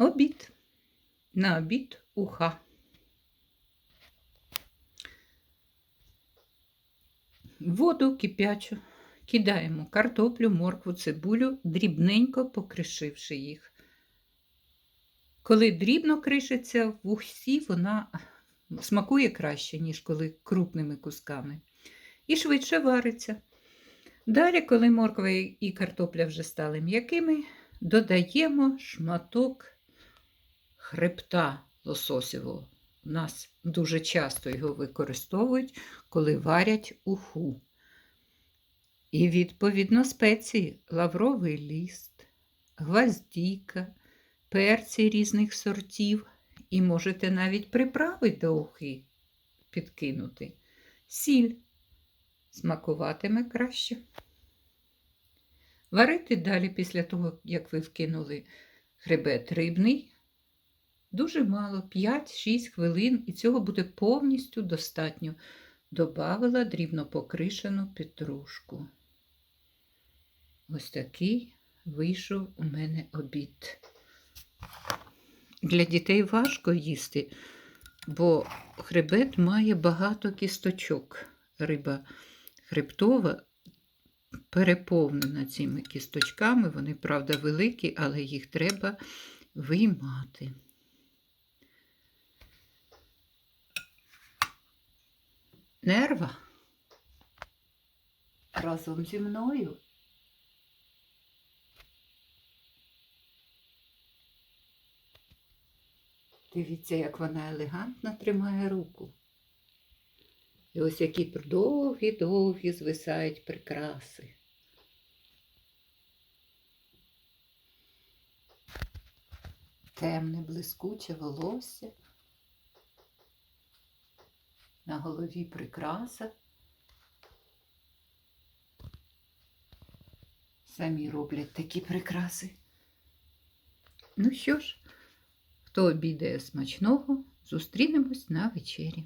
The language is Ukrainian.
Обід. На обід уха. Воду кипячу. Кидаємо картоплю, моркву, цибулю, дрібненько покришивши їх. Коли дрібно кришиться, в усі вона смакує краще, ніж коли крупними кусками. І швидше вариться. Далі, коли морква і картопля вже стали м'якими, додаємо шматок хребта лососевого. У нас дуже часто його використовують, коли варять уху. І відповідно спеції лавровий ліст, гвоздіка, перці різних сортів, і можете навіть приправи до ухи підкинути. Сіль смакуватиме краще. Варити далі після того, як ви вкинули хребет рибний, дуже мало 5-6 хвилин, і цього буде повністю достатньо. Добавила дрібно покришену петрушку. Ось такий вийшов у мене обід. Для дітей важко їсти, бо хребет має багато кісточок. Риба хребтова переповнена цими кісточками. Вони, правда, великі, але їх треба виймати. Нерва разом зі мною. Дивіться, як вона елегантно тримає руку. І ось які довгі-довгі звисають прикраси. Темне блискуче волосся. На голові прикраса. Самі роблять такі прикраси. Ну що ж, хто обідає смачного, зустрінемось на вечері.